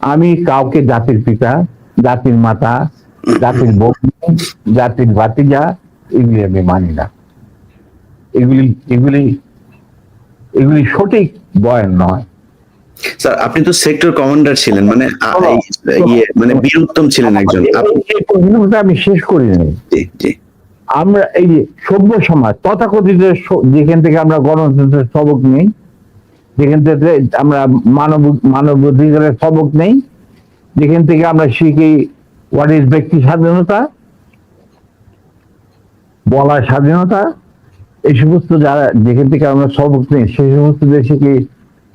আমি কাউকে জাতির পিতা জাতির মাতা জাতির বউ জাতির ভাতিজা এগুলি আমি মানি না। এগুলি এগুলি এগুলি সঠিক বয়ান নয়। স্যার আপনি তো সেক্টর কমান্ডার ছিলেন মানে ইয়ে মানে বীর উত্তম ছিলেন একজন। আপনি- আমি শেষ করিনি। আমরা এই যে সভ্য সমাজ তথাকথিত যেখান থেকে আমরা গণতন্ত্রের সবক নেই যেখান থেকে আমরা মানব মানব অধিকারের সবক নেই, যেখান থেকে আমরা শিখি হোয়াট ইজ ব্যক্তি স্বাধীনতা বলার স্বাধীনতা, এই সমস্ত যারা যেখান থেকে আমরা সবক নেই, সেই সমস্ত দেশে কি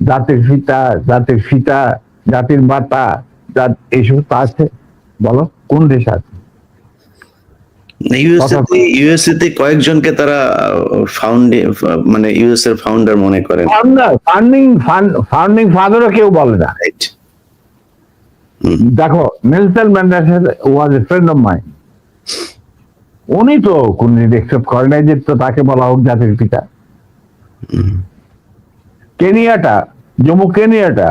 জাতির ফিতা জাতির ফিতা জাতির জাত- এই সমস্ত আছে। বলো, কোন দেশ আছে? ইউএসএ ইউএসএ কয়েকজনকে তারা ফাউন্ডে মানে ইউএস এর ফাউন্ডার মনে করেন। ফান্ডিং ফাদারও কেউ বলে না। দেখো Nelson Mandela was a friend of mind উনি তো কোনদিন একসেপ্ট করে নাই যে তো তাকে বলা হোক জাতির পিতা। কেনিয়াটা জম্মু কেনিয়াটা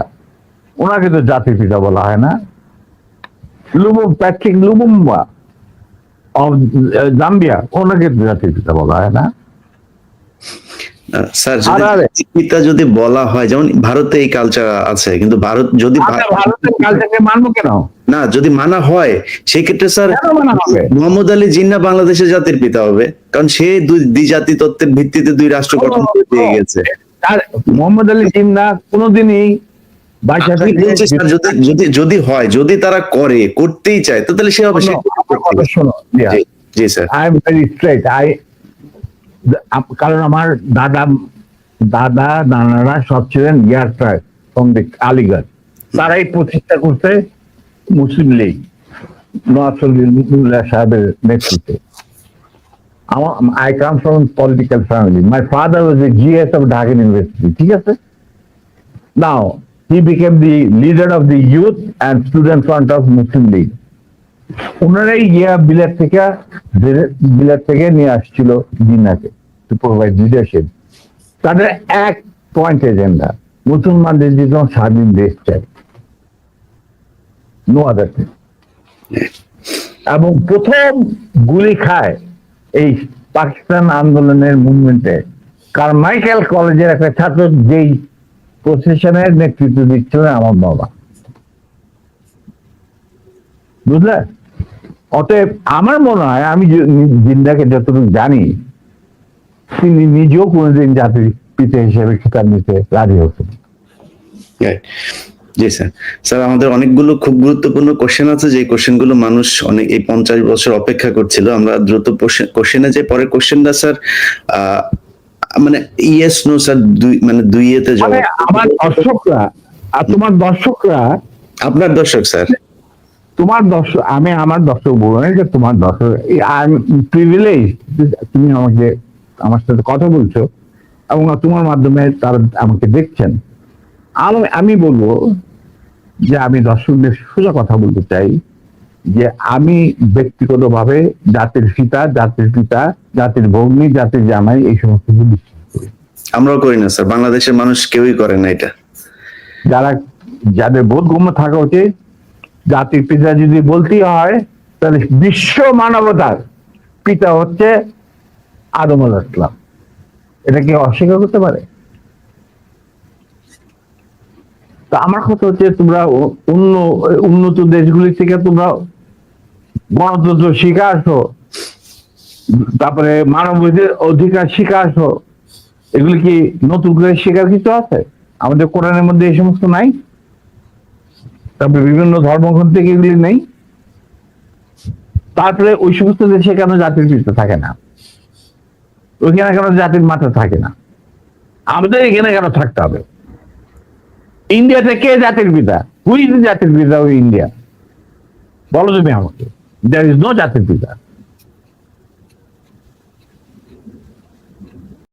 ওনাকে তো জাতির পিতা বলা হয় না। লুবুম প্যাট্রিক লুবুম্বা জাম্বিয়া ওনাকে বলা হয় না স্যার। পিতা যদি বলা হয় যেমন ভারতে এই কালচার আছে কিন্তু ভারত যদি মানবো কেন না যদি মানা হয় সেই ক্ষেত্রে স্যার? মোহাম্মদ আলী জিন্না বাংলাদেশের জাতির পিতা হবে কারণ সে দুই দ্বিজাতি তত্ত্বের ভিত্তিতে দুই রাষ্ট্র গঠন করে দিয়ে গেছে তার মোহাম্মদ আলী জিন্না কোনোদিনই যদি যদি হয় যদি তারা করে করতেই চায় তো তাহলে সে হবে জি, জি sir. I am very straight I কারণ আমার দাদা দাদা নানারা সব ছিলেন ইয়ার ফ্রম দি আলিগড়। তারাই প্রতিষ্ঠা করতে মুসলিম লীগ সাহেবের নেতৃত্বে। আমার I came from political family my father was a GS of Dhaka university ঠিক আছে? Now he became the leader of the youth and student front of Muslim league ওনারাই গিয়া বিলেট থেকে বিলেট থেকে নিয়ে আসছিল জিন্নাকে টু প্রোভাইড লিডারশিপ তাদের এক পয়েন্ট এজেন্ডা মুসলমানদের জন্য স্বাধীন দেশ চাই। নো আদার এবং প্রথম গুলি খায় এই পাকিস্তান আন্দোলনের মুভমেন্টে কারমাইকেল কলেজের একটা ছাত্র যেই প্রসেশনের নেতৃত্ব দিচ্ছিলেন আমার বাবা। বুঝলে? অতএব আমার মনে হয়, আমি জিন্দাকে যতটুকু জানি, তিনি নিজেও কোনোদিন জাতির পিতা হিসেবে খেতাব নিতে রাজি হতেন জি স্যার স্যার আমাদের অনেকগুলো খুব গুরুত্বপূর্ণ কোশ্চেন আছে যে কোশ্চেনগুলো মানুষ অনেক এই পঞ্চাশ বছর অপেক্ষা করছিল। আমরা দ্রুত কোশ্চেনে যে পরে কোশ্চেনটা স্যার মানে ইয়েস নো স্যার দুই মানে দুই এতে মানে আমার দর্শকরা আর তোমার দর্শকরা? আপনার দর্শক স্যার তোমার দর্শক আমি আমার দর্শক বলব না যে তোমার দর্শক আই প্রিভিলেজ তুমি আমাকে আমার সাথে কথা বলছো এবং তোমার মাধ্যমে তারা আমাকে দেখছেন। আমি আমি বলব যে আমি দর্শকদের সোজা কথা বলতে চাই। যে আমি ব্যক্তিগতভাবে জাতির পিতা জাতির পিতা জাতির ভগ্নী জাতির জামাই এই সমস্ত কিছু বিশ্বাস করি। আমরাও করি না স্যার। বাংলাদেশের মানুষ কেউই করে না এটা। যারা যাদের বোধগম্য থাকা উচিত জাতির পিতা যদি বলতেই হয় তাহলে বিশ্ব মানবতার পিতা হচ্ছে আদম আলাহ ইসলাম এটা কি অস্বীকার করতে পারে? তা আমার কথা হচ্ছে তোমরা অন্য উন্নত দেশগুলি থেকে তোমরা গণতন্ত্র শিখে আসো, তারপরে মানব অধিকার শিখে আসো, এগুলি কি নতুন করে শেখার কিছু আছে? আমাদের কোরআনের মধ্যে এই সমস্ত নাই? তারপরে বিভিন্ন ধর্মগ্রন্থ থেকে এগুলি নেই? তারপরে ওই সমস্ত দেশে কেন জাতির পিতা থাকে না? ওইখানে কেন জাতির মাথা থাকে না? আমাদের এখানে কেন থাকতে হবে? ইন্ডিয়াতে কে জাতির পিতা? হুই জাতির পিতা ওই ইন্ডিয়া? বলো তুমি আমাকে। দ্যার ইজ নো জাতির পিতা